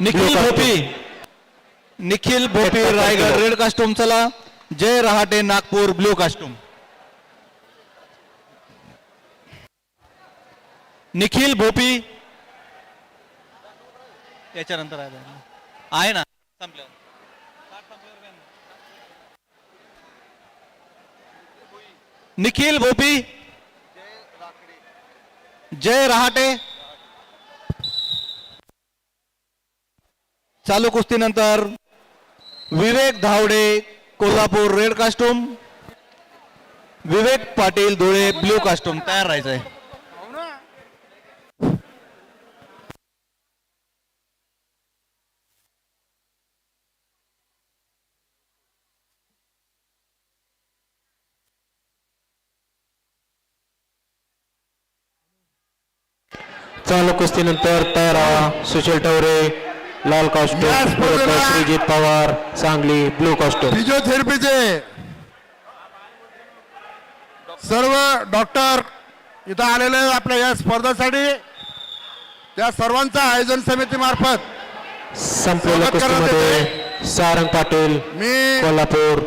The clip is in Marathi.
निखिल भोपी. निखिल भोपी रायगड. रेड कास्टूम चला. Jay Rahate Nagpur blue costume Nikhil Bhopi. याच्यानंतर आहे आहे ना? संपल्यावर निखिल भोपी. जय रहाटे. चालू कुस्तीनंतर Vivek Dhawade Kolhapur red costume. Vivek Patil Dhule blue costume. तयार राहायचंय. चालू कुस्तीनंतर तयार सुशील टवरे लाल costume Shrijit Pawar Sangli blue costume फिजिओथेरपीचे. सर्व डॉक्टर इथं आलेले आपल्या या स्पर्धेसाठी. त्या सर्वांचा आयोजन समितीमार्फत स्वागत करण्यात कुस्तीमध्ये सारंग पाटील मी कोल्हापूर